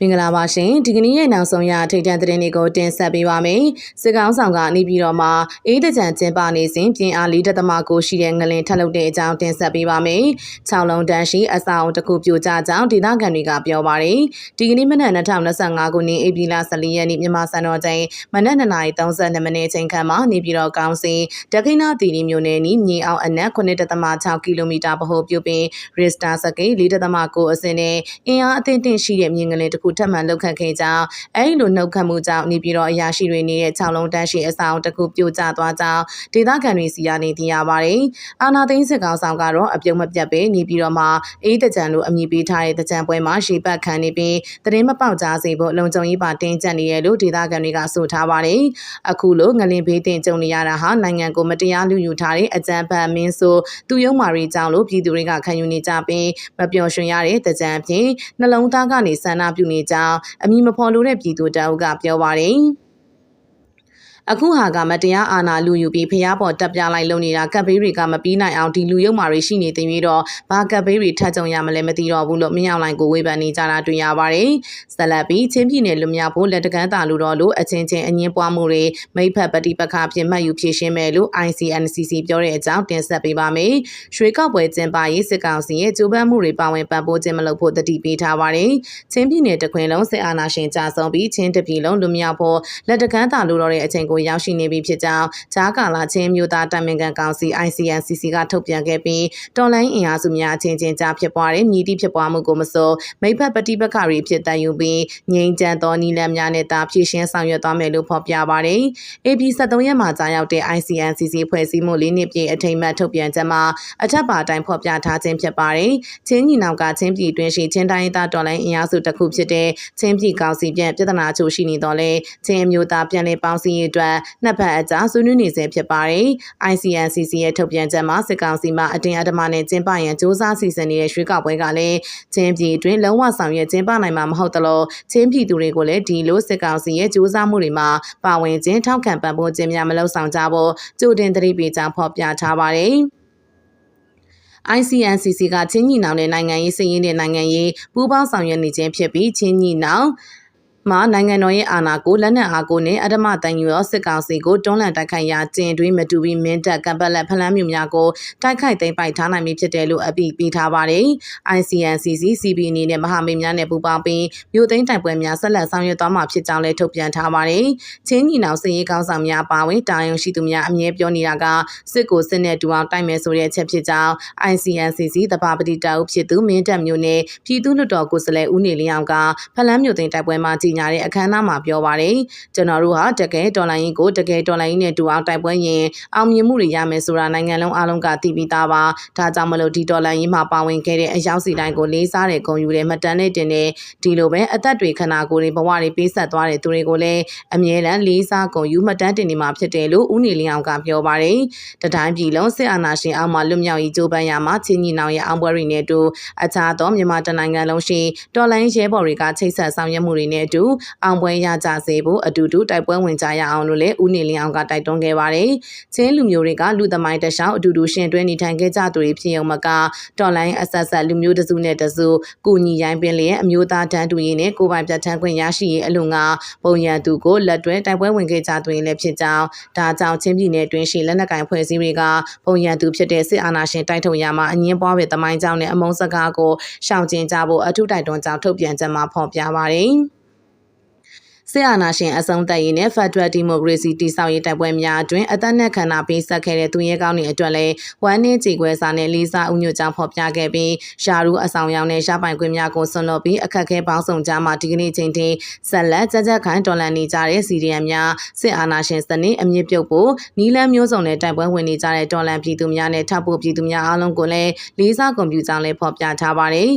မင်္ဂလာပါရှင်ဒီကနေ့ရဲ့နောက်ဆုံးရထိတ်တန့်သတင်းတွေကိုတင်ဆက်ပေးပါမယ်စစ်ကောင်းဆောင်ကနေပြည်တော်မှာအေးတကြံကျင်းပနေစဉ်ပြင်အားလေးတက်သမကိုရှိတဲ့ငလင်ထက်လုပ်တဲ့အကြောင်းတင်ဆက်ပေးပါမယ်6လုံးတန်းရှိအဆောင်တစ်ခုပြိုကျကြောင်းဒေသခံတွေကပြောပါတယ်ဒီကနေ့မနက်2025ခုနှစ်ဧပြီလ14ရက်နေ့မြန်မာစံတော်ချိန်မနက်9:32မိနစ်ချိန်ခန့်မှာနေပြည်တော်ကောင်စီဒခိနာတီနီမြို့နယ်နီးမြေအောင်အနက်9.6ကီလိုမီတာဗဟိုပြုပင်ရစ်စတာစကိ4.9အစင်းနဲ့အင်အားအသင့်တင်ရှိတဲ့မြင်းငလင်တစ်ခုထပ်မံလှုပ်ခတ်ခဲ့ကြောင်းအဲဒီလိုနှုတ်ခတ်မှုကြောင့်နေပြည်တော်အရာရှိတွေနေတဲ့6လုံးတန်းရှိအဆောင်တစ်ခုပြိုကျသွားကြောင်းဒေသခံတွေစီကနေသိရပါတယ်။အာနာသိန်းစစ်ကောင်ဆောင်ကတော့အပြုံမပြတ်ပဲနေပြည်တော်မှာအေးတကြံလိုအမည်ပေးထားတဲ့တကြံပွဲမှာရေပတ်ခံနေပြီးသတင်းမပေါက်ကြားစေဖို့လုံခြုံရေးပါတင်းကျပ်နေရလို့ဒေသခံတွေကဆိုထားပါတယ်။အခုလိုငလင်ဘေးတင်ကြုံနေရတာဟာနိုင်ငံကိုမတရားလူယူထားတဲ့အကြံဖတ်မင်းဆိုသူယုံမာရီကြောင့်လို့ပြည်သူတွေကခံယူနေကြပြီးမပျော်ရွှင်ရတဲ့တကြံဖြင့်နှလုံးသားကနေဆန္ဒပြုနေကြောင်းအမည်မဖော်လိုတဲ့ပြည်သူတအုပ်ကပြောပါတယ်။ အခုဟာကမတရားအာဏာလူယူပြီးဖျားပေါ်တက်ပြလိုက်လုံနေတာကပ်ဘေးတွေကမပြီးနိုင်အောင်ဒီလူယုံမာတွေရှိနေသေးပြီးတော့ဘာကပ်ဘေးတွေထပ်ကြုံရမလဲမသိတော့ဘူးလို့မင်းအောင်လိုင်ကိုဝေဖန်နေကြတာတွေ့ရပါတယ်။ဆက်လက်ပြီးချင်းပြည်နယ်လူမျိုးဖို့လက်တကမ်းတာလူတော်လို့အချင်းချင်းအငင်းပွားမှုတွေမိဖက်ပฏิပက္ခဖြစ်မှတ်ယူဖြည့်ရှင်းမယ်လို့ ICNCC ပြောတဲ့အကြောင်းတင်ဆက်ပေးပါမယ်။ရွှေကောက်ပွဲကျင်းပရေးစစ်ကောင်စီရဲ့ကြိုးပမ်းမှုတွေပါဝင်ပံ့ပိုးခြင်းမလုပ်ဖို့တတိပေးထားပါတယ်။ချင်းပြည်နယ်တခွင်လုံးစစ်အာဏာရှင်ကြာဆုံးပြီးချင်းတပြည်လုံးလူမျိုးဖို့လက်တကမ်းတာလူတော်တဲ့အချိန်ကိုရောက်ရှိနေပြီဖြစ်ကြောင်းဂျားကာလာချင်းမျိုးသားတိုင်ပင်ခံကောင်စီ ICNCC ကထုတ်ပြန်ခဲ့ပြီးတော်လိုင်းအင်အားစုများအချင်းချင်းကြားဖြစ်ပွားတဲ့မြည်တိဖြစ်ပွားမှုကိုမစိုးမိဖက်ပฏิပက္ခတွေဖြစ်တည်ယူပြီးငြိမ်းချမ်းသောနီလန်များနဲ့တာဖြည့်ရှင်းဆောင်ရွက်သွားမယ်လို့ဖော်ပြပါတယ်။ AP 73ရက်မှာကြာရောက်တဲ့ ICNCC ဖွဲ့စည်းမှုလေးနှစ်ပြည့်အထိမ်းအမှတ်ထုတ်ပြန်ချက်မှာအထက်ပါတိုင်းဖော်ပြထားခြင်းဖြစ်ပါတယ်။ချင်းညီနောက်ကချင်းပြည်တွင်းရှိချင်းတိုင်းသားတော်လိုင်းအင်အားစုတစ်ခုဖြစ်တဲ့ချင်းပြည်ကောင်စီပြန်ပြဿနာချို့ရှိနေတော့လဲချင်းအမျိုးသားပြန်လည်ပေါင်းစည်းရေးအတွနှစ်ဖက်အကြားဆွေးနွေးနေဆဲဖြစ်ပါတယ်။ ICNCC ရဲ့ထုတ်ပြန်ချက်မှာစစ်ကောင်စီမှအတင်းအဓမ္မနဲ့ကျင်းပရန်စ조사စီစဉ်နေတဲ့ရွေးကောက်ပွဲကလည်းချင်းပြည်တွင်လုံးဝဆောင်ရွက်ကျင်းပနိုင်မှာမဟုတ်သလိုချင်းပြည်သူတွေကိုလည်းဒီလိုစစ်ကောင်စီရဲ့စ조사မှုတွေမှာပါဝင်ခြင်းထောက်ခံပံ့ပိုးခြင်းများမလုပ်ဆောင်ကြဖို့ကြိုတင်သတိပေးကြောင်းဖော်ပြထားပါတယ်။ ICNCC ကချင်းညီနောင်တဲ့နိုင်ငံရေးစည်ရင်းတဲ့နိုင်ငံရေးပူးပေါင်းဆောင်ရွက်နေခြင်းဖြစ်ပြီးချင်းညီနောင် မှာနိုင်ငံတော်ရဲ့အာဏာကိုလက်နက်အားကိုနဲ့အဓမ္မတန်ယူသောစစ်ကောင်စီကိုတွန်းလှန်တိုက်ခိုက်ရာကျင်တွင်းမတူပြီးမင်းတပ်ကံပတ်လက်ဖလန်းမျိုးများကိုတိုက်ခိုက်သိမ်းပိုက်ထားနိုင်ပြီဖြစ်တယ်လို့အပိပေးထားပါတယ်။ ICNCC CB အနေနဲ့မဟာမိတ်များနဲ့ပူးပေါင်းပြီးမြို့သိမ်းတိုက်ပွဲများဆက်လက်ဆောင်ရွက်သွားမှာဖြစ်ကြောင်းလည်းထုတ်ပြန်ထားပါတယ်။ချင်းညီနောင်စစ်ရေးကောင်းဆောင်များပါဝင်တာယုံရှိသူများအမြဲပြောနေတာကစစ်ကိုစစ်နဲ့တူအောင်တိုက်မယ်ဆိုတဲ့အချက်ဖြစ်ကြောင်း ICNCC တပါပတိတာအုပ်ဖြစ်သူမင်းတပ်မျိုးနဲ့ပြည်သူ့လွှတ်တော်ကိုယ်စားလှယ်ဦးနေလင်းအောင်ကဖလန်းမြို့သိမ်းတိုက်ပွဲမှာကြီးညာတဲ့အခမ်းအနားမှာပြောပါတယ်ကျွန်တော်တို့ဟာတကယ်တော်လိုင်းရင်ကိုတကယ်တော်လိုင်းရင်နဲ့တူအောင်တိုက်ပွဲရင်အောင်မြင်မှုတွေရမယ်ဆိုတာနိုင်ငံလုံးအားလုံးကသိပြီးသားပါဒါကြောင့်မလို့ဒီတော်လိုင်းရင်မှာပါဝင်ခဲ့တဲ့အယောက်စီတိုင်းကိုလေးစားတဲ့ဂုဏ်ယူတဲ့မှတ်တမ်းနဲ့တင်တဲ့ဒီလိုပဲအသက်တွေခန္ဓာကိုယ်တွေဘဝတွေပေးဆက်သွားတဲ့သူတွေကိုလည်းအမြဲတမ်းလေးစားဂုဏ်ယူမှတ်တမ်းတင်နေမှာဖြစ်တယ်လို့ဦးနေလင်းအောင်ကပြောပါတယ်တတိုင်းပြည်လုံးစစ်အာဏာရှင်အောက်မှာလွတ်မြောက်ရေးကြိုးပမ်းရမှာချင်းညီနောင်ရဲ့အောင်ပွဲတွေနဲ့အတူအခြားသောမြန်မာတနိုင်ငံလုံးရှိတော်လိုင်းရဲဘော်တွေကချိတ်ဆက်ဆောင်ရွက်မှုတွေနဲ့အတူအောင်ပွဲရကြစေဖို့အတူတူတိုက်ပွဲဝင်ကြရအောင်လို့လည်းဦးနေလင်းအောင်ကတိုက်တွန်းခဲ့ပါတယ်။ချင်းလူမျိုးတွေကလူသမိုင်းတခြားအတူတူရှင်တွဲနေထိုင်ခဲ့ကြသူတွေဖြစ်ရုံမကတော်လိုင်းအဆက်ဆက်လူမျိုးတစုနဲ့တစုကိုညီရိုင်းပင်လျက်အမျိုးသားတန်းတူရေးနဲ့ကိုပိုင်ပြတ်ထန်းခွင့်ရရှိရေးအလို့ငါပုံရန်သူကိုလက်တွဲတိုက်ပွဲဝင်ခဲ့ကြသူတွေလည်းဖြစ်ကြောင်းဒါကြောင့်ချင်းပြည်နယ်တွင်ရှိလက်နက်ကင်ဖွဲ့စည်းတွေကပုံရန်သူဖြစ်တဲ့စစ်အာဏာရှင်တိုက်ထုတ်ရမှာအငင်းပွားပဲသမိုင်းကြောင်းနဲ့အမုန်းစကားကိုရှောင်ကျဉ်ကြဖို့အထူးတိုက်တွန်းကြောင်းထုတ်ပြန်ချက်မှာဖော်ပြပါတယ်။ စစ်အာဏာရှင်အဆုံးသတ်ရေးနဲ့ Federal Democracy တည်ဆောက်ရေးတိုက်ပွဲများအတွင်းအသက်နဲ့ခန္ဓာပေးဆက်ခဲ့တဲ့သူရဲကောင်းတွေအတွက်လည်းဝမ်းနည်းကြေကွဲစာနဲ့လေးစားဥညွတ်ကြောင့်ဖော်ပြခဲ့ပြီးရှာရူအဆောင်ရောင်နဲ့ရပိုင်ခွင့်များကိုဆွန့်လွတ်ပြီးအခက်အခဲပေါင်းစုံကြားမှာဒီကနေ့ချိန်ထိဆက်လက်ကြကြခိုင်တော်လှန်နေကြတဲ့စီရီယံများစစ်အာဏာရှင်စနစ်အမြင့်ပြုတ်ဖို့နီလန်းမျိုးစုံနဲ့တိုက်ပွဲဝင်နေကြတဲ့တော်လှန်ပြည်သူများနဲ့ထောက်ပို့ပြည်သူများအားလုံးကိုလည်းလေးစားကွန်ပျူတာလည်းဖော်ပြထားပါတယ်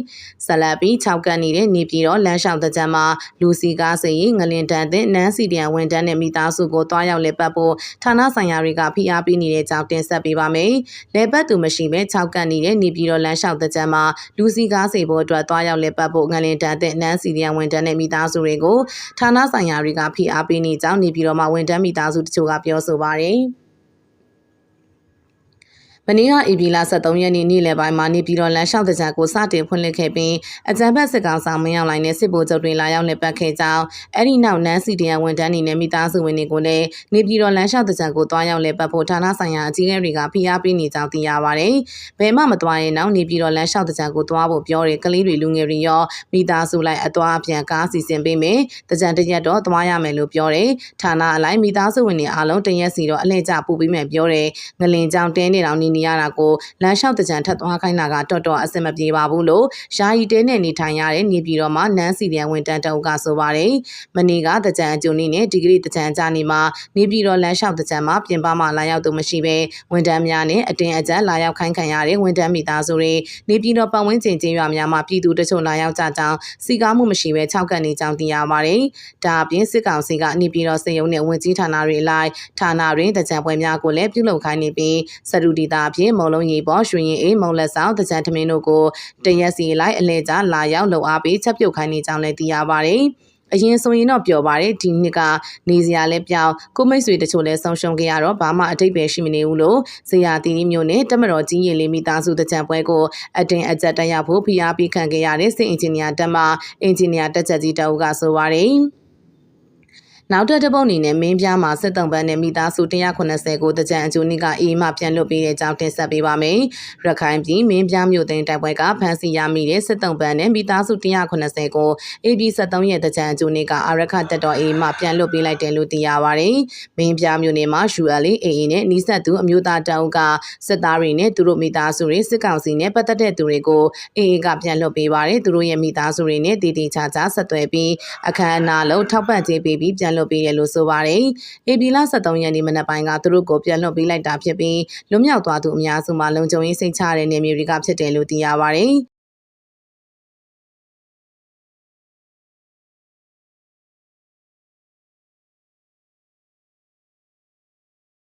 ဆက်လက်ပြီး6ကန်နေတဲ့နေပြည်တော်လမ်းလျှောက်တဲ့ကြမ်းမှာလူစီကားစေရင်ငလင်တန်တဲ့နန်းစီတရန်ဝန်တန်းနဲ့မိသားစုကိုတွားရောက်လဲပတ်ဖို့ဌာနဆိုင်ရာတွေကဖိအားပေးနေတဲ့ကြောင်းတင်ဆက်ပေးပါမယ်။လဲပတ်သူမရှိဘဲ6ကန်နေတဲ့နေပြည်တော်လမ်းလျှောက်တဲ့ကြမ်းမှာလူစီကားစေဖို့အတွက်တွားရောက်လဲပတ်ဖို့ငလင်တန်တဲ့နန်းစီတရန်ဝန်တန်းနဲ့မိသားစုတွေကိုဌာနဆိုင်ရာတွေကဖိအားပေးနေကြောင်းနေပြည်တော်မှာဝန်တန်းမိသားစုတချို့ကပြောဆိုပါတယ်။ မမနေ့ကဧပြီလ23ရက်နေ့နေ့လယ်ပိုင်းမှာနေပြည်တော်လမ်းလျှောက်တကြကိုစတင်ဖွင့်လှစ်ခဲ့ပြီးအကြံဖက်စစ်ကောင်ဆောင်မင်းအောင်လှိုင်နဲ့စစ်ဗိုလ်ချုပ်တွေလာရောက်လက်ပတ်ခဲ့ကြောင်းအဲ့ဒီနောက်နန်းစီတရဝန်တန်းနေနဲ့မိသားစုဝင်တွေကိုလည်းနေပြည်တော်လမ်းလျှောက်တကြကိုတွားရောက်လက်ပတ်ဖို့ဌာနဆိုင်ရာအကြီးအကဲတွေကဖိအားပေးနေကြောင်းသိရပါတယ်။ဘယ်မှမတွားရင်နောက်နေပြည်တော်လမ်းလျှောက်တကြကိုတွားဖို့ပြောတဲ့ကလေးတွေလူငယ်တွေရောမိသားစုလိုက်အသွားအပြန်ကားစီစဉ်ပေးမယ်။တကြံတရက်တော့တွားရမယ်လို့ပြောတယ်။ဌာနအလိုက်မိသားစုဝင်တွေအားလုံးတရက်စီတော့အလှည့်ကျပို့ပေးမယ်ပြောတယ်။ငလင်ကြောင်တင်းနေတောင်နေနေရတာကိုလမ်းလျှောက်တကြံထပ်သွားခိုင်းတာကတော်တော်အဆင်မပြေပါဘူးလို့ယာယီတဲနဲ့နေထိုင်ရတဲ့နေပြည်တော်မှာနန်းစီလျံဝန်တန်းတအုပ်ကဆိုပါတယ်။မနေ့ကတကြံအကျုံနေနဲ့ဒီဂရီတကြံကြနေမှာနေပြည်တော်လမ်းလျှောက်တကြံမှာပြင်ပမှာလာရောက်သူမရှိဘဲဝန်တန်းများနဲ့အတင်းအကျပ်လာရောက်ခိုင်းခံရတဲ့ဝန်တန်းမိသားစုတွေနေပြည်တော်ပတ်ဝန်းကျင်ကျေးရွာများမှာပြည်သူတချို့လာရောက်ကြကြောင်းစီကားမှုမရှိဘဲခြောက်ကန်နေကြောင်းသိရပါတယ်။ဒါအပြင်စစ်ကောင်စီကနေပြည်တော်စေယုံနဲ့ဝန်ကြီးဌာနတွေလိုက်ဌာနတွင်တကြံပွဲများကိုလည်းပြုလုပ်ခိုင်းနေပြီးစရူဒီတာအပြင်မုံလုံးရီပေါ်ရွှေရင်အေးမုံလက်ဆောင်တကြံထမင်းတို့ကိုတရက်စီလိုက်အလဲကျလာရောက်လှုပ်အားပေးချက်ပြုတ်ခိုင်းနေကြောင်းလည်းသိရပါတယ်။အရင်ဆိုရင်တော့ပြောပါတယ်ဒီနှစ်ကနေစရာလဲပြောင်းကိုမိတ်ဆွေတချို့လဲဆုံးရှုံးခဲ့ရတော့ဘာမှအတိတ်ပဲရှိမနေဘူးလို့ဇေယျတီတီမျိုးနဲ့တမတော်ကြီးရင်လေးမိသားစုတကြံပွဲကိုအတင်အကျက်တက်ရဖို့ဖိအားပေးခံခဲ့ရတဲ့စစ်အင်ဂျင်နီယာတက်မှအင်ဂျင်နီယာတက်ချက်ကြီးတအုပ်ကဆိုပါတယ်။ နောက်ထပ်တစ်ပုတ်အနေနဲ့မင်းပြားမှာစစ်တုံးပန်းနဲ့မိသားစု180ကိုတကြံအကျိုးနေ့ကအေးမှပြန်လွတ်ပေးတဲ့အကြောင်းတင်ဆက်ပေးပါမယ်။ရခိုင်ပြည်မင်းပြားမြို့သိမ်းတိုက်ပွဲကဖမ်းဆီးရမိတဲ့စစ်တုံးပန်းနဲ့မိသားစု180ကို AB 73ရဲ့တကြံအကျိုးနေ့ကအာရခတက်တော်အေးမှပြန်လွတ်ပေးလိုက်တယ်လို့သိရပါဗျ။မင်းပြားမြို့နယ်မှာ UL AA နဲ့နီးစပ်သူအမျိုးသားတအုပ်ကစစ်သားတွေနဲ့သူတို့မိသားစုတွေစစ်ကောင်စီနဲ့ပတ်သက်တဲ့သူတွေကို AA ကပြန်လွတ်ပေးပါတယ်။သူတို့ရဲ့မိသားစုတွေနဲ့တည်တည်ချာချာဆက်သွယ်ပြီးအခမ်းအနားလုံးထောက်ပံ့ကြေးပေးပြီးပြန်လွတ်ပေးရလို့ဆိုပါတယ်။ AB လ23ရက်နေ့မနက်ပိုင်းကသူတို့ကိုပြန်လွှတ်ပေးလိုက်တာဖြစ်ပြီးလွတ်မြောက်သွားသူအများစုမှာလုံခြုံရေးစိတ်ချတဲ့နေမျိုးတွေကဖြစ်တယ်လို့သိရပါတယ်